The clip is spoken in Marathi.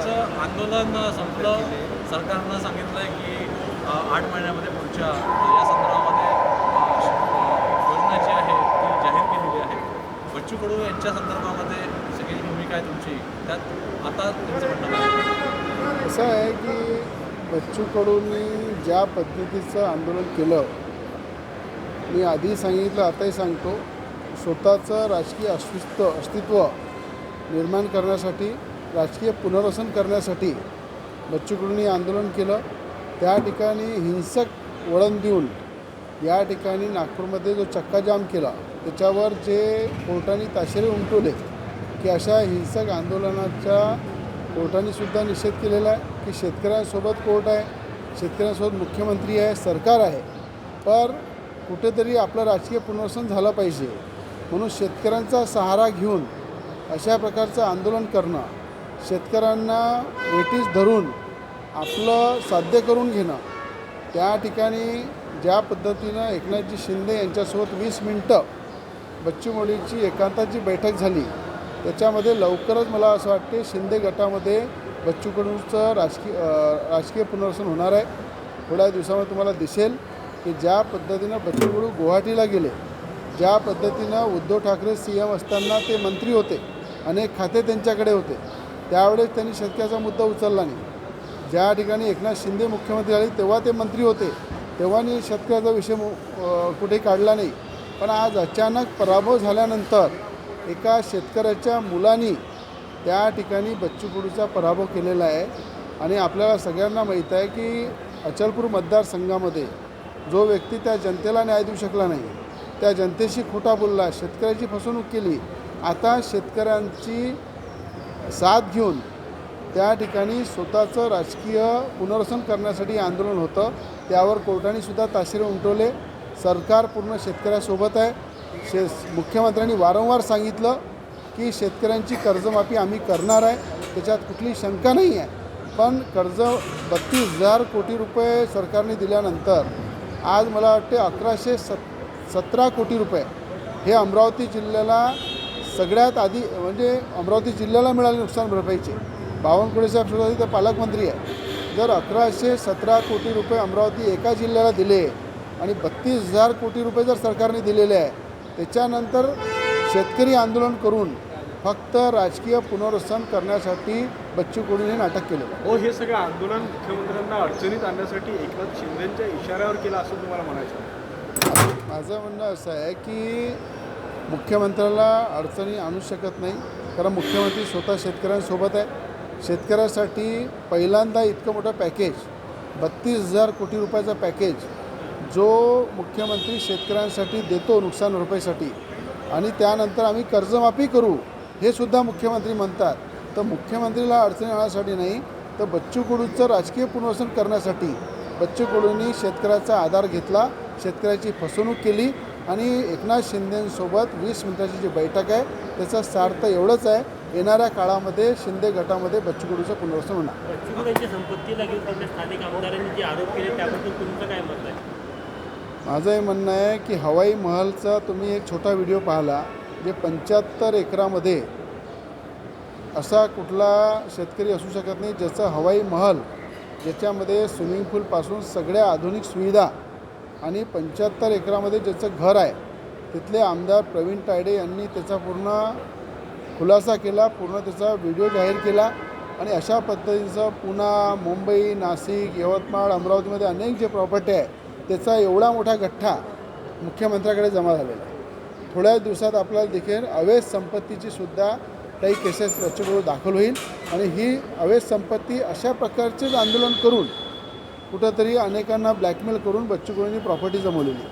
त्यांचं आंदोलन संपलं. सरकारनं सांगितलं आहे की आठ महिन्यामध्ये पुढच्या या संदर्भामध्ये योजना जी आहे ती जाहीर केलेली आहे. बच्चू कडू यांच्या संदर्भामध्ये सगळी भूमिका आहे तुमची. त्यात आता तुमचं म्हणणं असं आहे की बच्चू कडूंनी ज्या पद्धतीचं आंदोलन केलं मी आधी सांगितलं आताही सांगतो स्वतःचं राजकीय अस्तित्व अस्तित्व निर्माण करण्यासाठी राजकीय पुनर्वसन करण्यासाठी बच्चूकडूंनी आंदोलन केलं. त्या ठिकाणी हिंसक वळण देऊन या ठिकाणी नागपूरमध्ये जो चक्काजाम केला त्याच्यावर जे कोर्टाने ताशेरे उमटवले की अशा हिंसक आंदोलनाच्या कोर्टाने सुद्धा निषेध केलेला आहे की शेतकऱ्यांसोबत कोर्ट आहे शेतकऱ्यांसोबत मुख्यमंत्री आहे सरकार आहे. पर कुठेतरी आपलं राजकीय पुनर्वसन झालं पाहिजे. म्हणून शेतकऱ्यांचा सहारा घेऊन अशा प्रकारचं आंदोलन करणं शेतकऱ्यांना वेटीस धरून आपलं साध्य करून घेणं. त्या ठिकाणी ज्या पद्धतीनं एकनाथजी शिंदे यांच्यासोबत वीस मिनटं बच्चू मोडीची एकांताची बैठक झाली त्याच्यामध्ये लवकरच मला असं वाटते शिंदे गटामध्ये बच्चू कडूंचं राजकीय राजकीय पुनर्वसन होणार आहे. थोड्या दिवसामध्ये तुम्हाला दिसेल की ज्या पद्धतीनं बच्चू कडू गुवाहाटीला गेले ज्या पद्धतीनं उद्धव ठाकरे सी एम असताना ते मंत्री होते अनेक खाते त्यांच्याकडे होते. त्यावेळेस त्यांनी शेतकऱ्याचा मुद्दा उचलला नाही. ज्या ठिकाणी एकनाथ शिंदे मुख्यमंत्री झाले तेव्हा ते मंत्री होते. तेव्हानी शेतकऱ्याचा विषय मु- कुठे काढला नाही. पण आज अचानक पराभव झाल्यानंतर एका शेतकऱ्याच्या मुलांनी त्या ठिकाणी बच्चू कडूचा पराभव केलेला आहे. आणि आपल्याला सगळ्यांना माहीत आहे की अचलपूर मतदारसंघामध्ये जो व्यक्ती त्या जनतेला न्याय देऊ शकला नाही त्या जनतेशी खोटा बोलला शेतकऱ्याची फसवणूक केली आता शेतकऱ्यांची साथ घेऊन त्या ठिकाणी स्वतःचं राजकीय पुनर्वसन करण्यासाठी आंदोलन होतं. त्यावर कोर्टाने सुद्धा ताशेरे उमटवले. सरकार पूर्ण शेतकऱ्यासोबत आहे. शे मुख्यमंत्र्यांनी वारंवार सांगितलं की शेतकऱ्यांची कर्जमाफी आम्ही करणार आहे. त्याच्यात कुठली शंका नाही आहे. पण कर्ज बत्तीस हजार कोटी रुपये सरकारने दिल्यानंतर आज मला वाटते अकराशे सत सतरा कोटी रुपये हे अमरावती जिल्ह्याला सगळ्यात आधी म्हणजे अमरावती जिल्ह्याला मिळाले नुकसान भरपाईचे. बावनकुळे साहेब सुद्धा तिथे पालकमंत्री आहे जर अकराशे सतरा कोटी रुपये अमरावती एका जिल्ह्याला दिले आणि बत्तीस हजार कोटी रुपये जर सरकारने दिलेले आहे त्याच्यानंतर शेतकरी आंदोलन करून फक्त राजकीय पुनर्वसन करण्यासाठी बच्चू कडूने नाटक आहे. हो हे सगळं आंदोलन मुख्यमंत्र्यांना अडचणीत आणण्यासाठी एकनाथ शिंदेच्या इशाऱ्यावर केलं असं तुम्हाला म्हणायचं. माझं म्हणणं असं आहे की मुख्यमंत्र्याला अडचणी आणू शकत नाही. कारण मुख्यमंत्री स्वतः शेतकऱ्यांसोबत आहे. शेतकऱ्यासाठी पहिल्यांदा इतकं मोठं पॅकेज बत्तीस हजार कोटी रुपयाचा पॅकेज जो मुख्यमंत्री शेतकऱ्यांसाठी देतो नुकसान भरपाईसाठी. आणि त्यानंतर आम्ही कर्जमाफी करू हे सुद्धा मुख्यमंत्री म्हणतात. तर मुख्यमंत्रीला अडचणी आणण्यासाठी नाही तर बच्चू कडूचं राजकीय पुनर्वसन करण्यासाठी बच्चू कडूंनी शेतकऱ्याचा आधार घेतला शेतकऱ्याची फसवणूक केली आणि एकनाथ शिंदेंसोबत वीस मिनिटाची जी बैठक आहे त्याचा सार्थ एवढंच आहे. येणाऱ्या काळामध्ये शिंदे गटामध्ये बच्चू कडूचं पुनर्वसन होणार. माझं हे म्हणणं आहे की हवाई महलचा तुम्ही एक छोटा व्हिडिओ पाहिला जे पंच्याहत्तर एकरामध्ये असा कुठला शेतकरी असू शकत नाही ज्याचं हवाई महल ज्याच्यामध्ये स्विमिंग पूलपासून सगळ्या आधुनिक सुविधा आणि पंच्याहत्तर एकरामध्ये ज्याचं घर आहे तिथले आमदार प्रवीण तायडे यांनी त्याचा पूर्ण खुलासा केला पूर्ण त्याचा व्हिडिओ जाहीर केला आणि अशा पद्धतीचं पुणा मुंबई नाशिक यवतमाळ अमरावतीमध्ये अनेक जे प्रॉपर्टी आहे त्याचा एवढा मोठा गठ्ठा मुख्यमंत्र्याकडे जमा झालेला आहे. थोड्या दिवसात आपल्याला देखील अवैध संपत्तीची सुद्धा काही केसेस त्याच्याबरोबर दाखल होईल आणि ही अवैध संपत्ती अशा प्रकारचेच आंदोलन करून कुठंतरी अनेकांना ब्लॅकमेल करून बच्चू कडूंनी प्रॉपर्टी जमवलेली